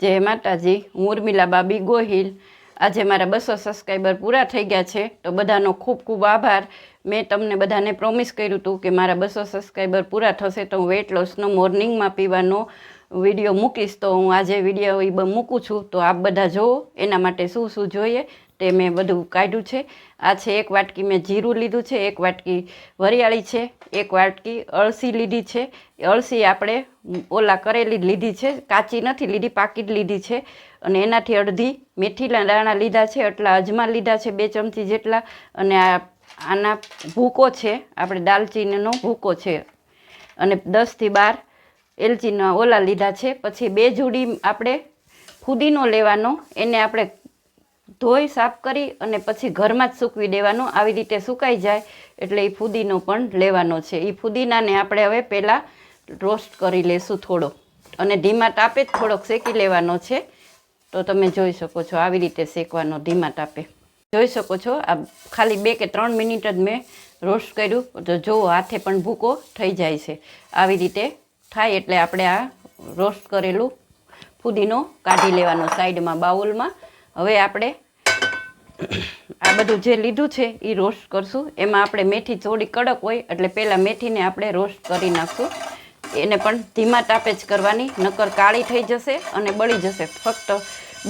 જય માતાજી, હું ઉર્મિલા બાબી ગોહિલ. આજે મારા બસો સબસ્ક્રાઈબર પૂરા થઈ ગયા છે, તો બધાનો ખૂબ ખૂબ આભાર. મેં તમને બધાને પ્રોમિસ કર્યું હતું કે મારા બસો સબસ્ક્રાઈબર પૂરા થશે, તો હું વેટ લોસનો મોર્નિંગમાં પીવાનો વીડિયો મૂકીશ. તો હું આજે વીડિયો એ મૂકું છું. તો આપ બધા જુઓ, એના માટે શું શું જોઈએ. તે મેં બધું કાઢ્યું છે. આ છે એક વાટકી મેં જીરું લીધું છે, એક વાટકી વરિયાળી છે, એક વાટકી અળસી લીધી છે. અળસી આપણે ઓલા કરેલી લીધી છે, કાચી નથી લીધી, પાકી જ લીધી છે. અને એનાથી અડધી મેથીના દાણા લીધા છે, એટલા અજમા લીધા છે, બે ચમચી જેટલા. અને આ, આના ભૂકો છે, આપણે દાલચીનીનો ભૂકો છે. અને દસથી બાર એલચીના ઓલા લીધા છે. પછી બે જોડી આપણે ફુદીનો લેવાનો, એને આપણે ધોઈ, સાફ કરી અને પછી ઘરમાં જ સૂકવી દેવાનો. આવી રીતે સુકાઈ જાય એટલે એ ફુદીનો પણ લેવાનો છે. એ ફુદીનાને આપણે હવે પહેલાં રોસ્ટ કરી લેશું થોડો. અને ધીમા તાપે જ થોડોક શેકી લેવાનો છે. તો તમે જોઈ શકો છો આવી રીતે શેકવાનો ધીમા તાપે. જોઈ શકો છો, આ ખાલી બે કે ત્રણ મિનિટ જ મેં રોસ્ટ કર્યું. તો જુઓ હાથે પણ ભૂકો થઈ જાય છે. આવી રીતે થાય એટલે આપણે આ રોસ્ટ કરેલું ફુદીનો કાઢી લેવાનો સાઈડમાં, બાઉલમાં. હવે આપણે આ બધું જે લીધું છે એ રોસ્ટ કરશું. એમાં આપણે મેથી થોડી કડક હોય, એટલે પહેલાં મેથીને આપણે રોસ્ટ કરી નાખશું. એને પણ ધીમા તાપે જ કરવાની, નકર કાળી થઈ જશે અને બળી જશે. ફક્ત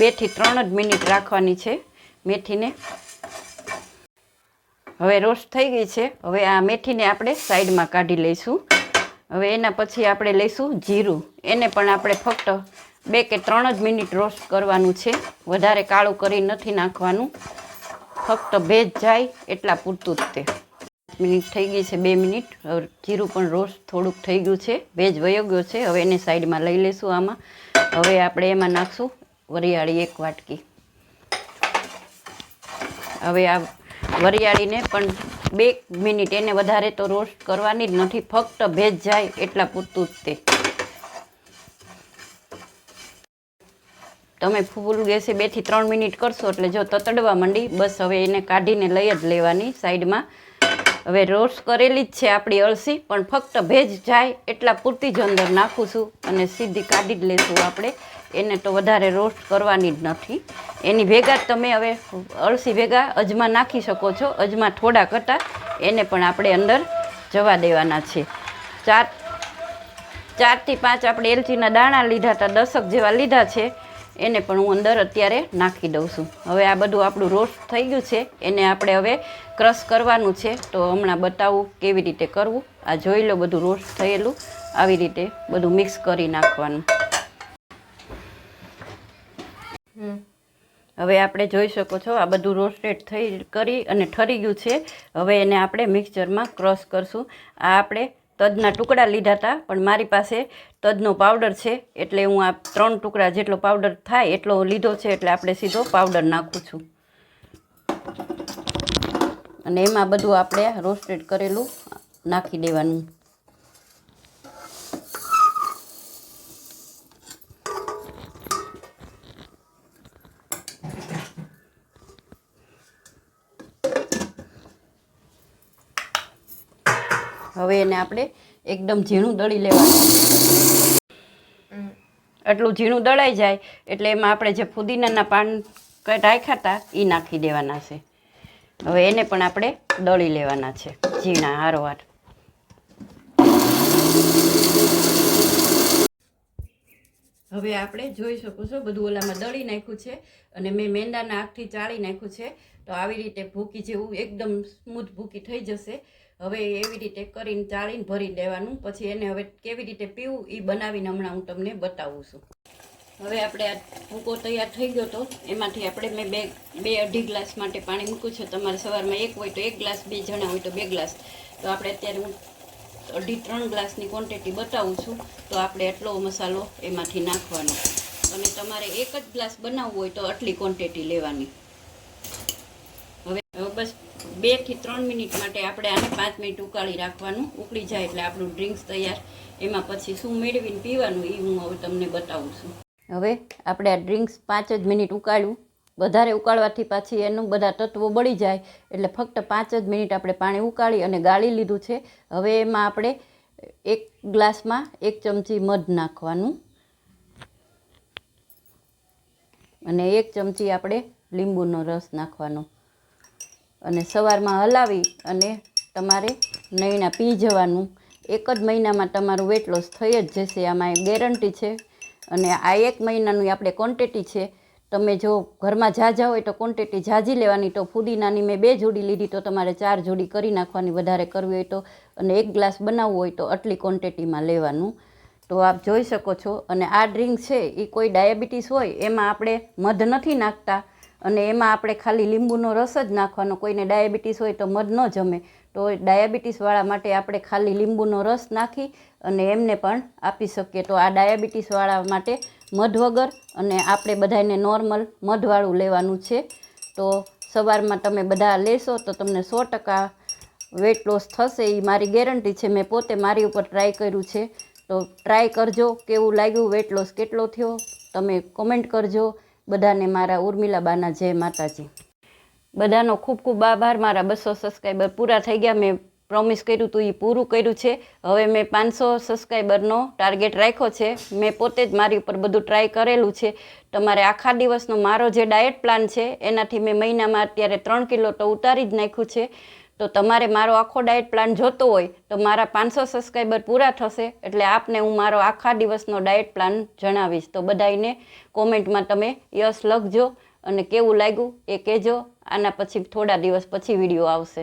બેથી ત્રણ જ મિનિટ રાખવાની છે મેથીને. હવે રોસ્ટ થઈ ગઈ છે. હવે આ મેથીને આપણે સાઈડમાં કાઢી લઈશું. હવે એના પછી આપણે લઈશું જીરું. એને પણ આપણે ફક્ત બે કે ત્રણ જ મિનિટ રોસ્ટ કરવાનું છે. વધારે કાળું કરી નથી નાખવાનું. ફક્ત ભેજ જાય એટલા પૂરતું જ તે. મિનિટ થઈ ગઈ છે બે મિનિટ. હવે જીરું પણ રોસ્ટ થોડુંક થઈ ગયું છે. ભેજ વયો ગયો છે. હવે એને સાઈડમાં લઈ લઈશું આમાં. હવે આપણે એમાં નાખશું વરિયાળી એક વાટકી. હવે આ વરિયાળીને પણ બે મિનિટ એને વધારે તો રોસ્ટ કરવાની જ નથી. ફક્ત ભેજ જાય એટલા પૂરતું જ તે. તમે ફૂલ ગેસે બેથી ત્રણ મિનિટ કરશો એટલે જો તતડવા માંડી, બસ હવે એને કાઢીને લઈ જ લેવાની સાઈડમાં. હવે રોસ્ટ કરેલી જ છે આપણી અળસી, પણ ફક્ત ભેજ જાય એટલા પૂરતી જ અંદર નાખું છું અને સીધી કાઢી જ લેશું આપણે. એને તો વધારે રોસ્ટ કરવાની જ નથી. એની ભેગા તમે હવે અળસી ભેગા અજમા નાખી શકો છો. અજમા થોડા કટા એને પણ આપણે અંદર જવા દેવાના છે. ચાર, ચારથી પાંચ આપણે એલચીના દાણા લીધા હતા, દસક જેવા લીધા છે. એને પણ હું અંદર અત્યારે નાખી દઉં છું. હવે આ બધું આપણું રોસ્ટ થઈ ગયું છે એને આપણે હવે ક્રશ કરવાનું છે. તો હમણાં બતાવું કેવી રીતે કરવું. આ જોઈ લો બધું રોસ્ટ થયેલું આવી રીતે બધું મિક્સ કરી નાખવાનું. હવે આપણે જોઈ શકો છો આ બધું રોસ્ટેડ થઈ કરી અને ઠરી ગયું છે. હવે એને આપણે મિક્સચરમાં ક્રશ કરશું. આ આપણે તજના ટુકડા લીધા હતા, પણ મારી પાસે તજનો પાવડર છે, એટલે હું આ ત્રણ ટુકડા જેટલો પાવડર થાય એટલો લીધો છે, એટલે આપણે સીધો પાવડર નાખું છું. અને એમાં બધું આપણે રોસ્ટેડ કરેલું નાખી દેવાનું. હવે એને આપણે એકદમ ઝીણું દળી લેવાનું. એટલું ઝીણું દળાઈ જાય એટલે એમાં આપણે જે ફુદીનાના પાન રાખ્યા હતા એ નાખી દેવાના છે. હવે એને પણ આપણે દળી લેવાના છે, ઝીણા હારોવાર હવે આપણે જોઈ શકો છો, બધું ઓલામાં દળી નાખ્યું છે અને મેં મેંદાના આખથી ચાળી નાખ્યું છે. તો આવી રીતે ભૂકી જેવું એકદમ સ્મૂથ ભૂકી થઈ જશે. હવે એવી રીતે કરીને ચાળીને ભરી દેવાનું. પછી એને હવે કેવી રીતે પીવું એ બનાવીને હમણાં હું તમને બતાવું છું. હવે આપણે આ ભૂકો તૈયાર થઈ ગયો તો એમાંથી આપણે મેં બે બે અઢી ગ્લાસ માટે પાણી મૂક્યું છે. તમારે સવારમાં એક હોય તો એક ગ્લાસ, બે જણા હોય તો બે ગ્લાસ. તો આપણે અત્યારે હું અઢી, ત્રણ ગ્લાસની ક્વોન્ટિટી બતાવું છું. તો આપણે એટલો મસાલો એમાંથી નાખવાનો. અને તમારે એક જ ગ્લાસ બનાવવું હોય તો આટલી ક્વોન્ટિટી લેવાની. બસ બેથી ત્રણ મિનિટ માટે આપણે આને પાંચ મિનિટ ઉકાળી રાખવાનું. ઉકળી જાય એટલે આપણું ડ્રિંક્સ તૈયાર. એમાં પછી શું મેળવીને પીવાનું એ હું હવે તમને બતાવું છું. હવે આપણે આ ડ્રિંક્સ પાંચ જ મિનિટ ઉકાળ્યું. વધારે ઉકાળવાથી પાછી એનું બધા તત્વો બળી જાય. એટલે ફક્ત પાંચ જ મિનિટ આપણે પાણી ઉકાળી અને ગાળી લીધું છે. હવે એમાં આપણે એક ગ્લાસમાં એક ચમચી મધ નાખવાનું. અને એક ચમચી આપણે લીંબુનો રસ નાખવાનો. અને સવારમાં હલાવી અને તમારે નૈણા પી જવાનું. એક જ મહિનામાં તમારું વેટ લોસ થઈ જ જશે. આમાં ગેરંટી છે અને આ એક મહિનાની આપણે ક્વોન્ટિટી છે. તમે જો ઘરમાં ઝાઝા હોય તો ક્વોન્ટિટી ઝાઝી લેવાની, તો ફુદીનાની મેં બે જોડી લીધી, તો તમારે ચાર જોડી કરી નાખવાની વધારે કરવી હોય તો અને એક ગ્લાસ બનાવવું હોય તો આટલી ક્વોન્ટિટીમાં લેવાનું. તો આપ જોઈ શકો છો. અને આ ડ્રિંક છે એ કોઈ ડાયાબિટીસ હોય, એમાં આપણે મધ નથી નાખતા. અને એમાં આપણે ખાલી લીંબુનો રસ જ નાખવાનો, કોઈને ડાયાબિટીસ હોય તો મધ ન જમે. તો ડાયાબિટીસવાળા માટે આપણે ખાલી લીંબુનો રસ નાખી અને એમને પણ આપી શકીએ. તો આ ડાયાબિટીસવાળા માટે મધ વગર અને આપણે બધાને નોર્મલ મધવાળું લેવાનું છે. તો સવારમાં તમે બધા લેશો તો તમને સો ટકા વેટ લોસ થશે એ મારી ગેરંટી છે. મેં પોતે મારી ઉપર ટ્રાય કર્યું છે. તો ટ્રાય કરજો, કેવું લાગ્યું, વેટ લોસ કેટલો થયો? તમે કોમેન્ટ કરજો. બધાને મારા ઉર્મિલાબાના જય માતાજી. બધાનો ખૂબ ખૂબ આભાર. મારા બસો સબસ્ક્રાઈબર પૂરા થઈ ગયા. મેં પ્રોમિસ કર્યું હતું એ પૂરું કર્યું છે. હવે મેં પાંચસો સબસ્ક્રાઈબરનો ટાર્ગેટ રાખ્યો છે. મેં પોતે જ મારી ઉપર બધું ટ્રાય કરેલું છે. તમારે આખા દિવસનો મારો જે ડાયટ પ્લાન છે, એનાથી મેં મહિનામાં અત્યારે ત્રણ કિલો તો ઉતારી જ નાખ્યું છે. તો તમારે મારો આખો ડાયટ પ્લાન જોતો હોય તો મારા પાંચસો સબસ્ક્રાઈબર પૂરા થશે એટલે આપને હું મારો આખા દિવસનો ડાયટ પ્લાન જણાવીશ. તો બધાને કોમેન્ટમાં તમે યસ લખજો અને કેવું લાગ્યું એ કહેજો. આના પછી થોડા દિવસ પછી વીડિયો આવશે.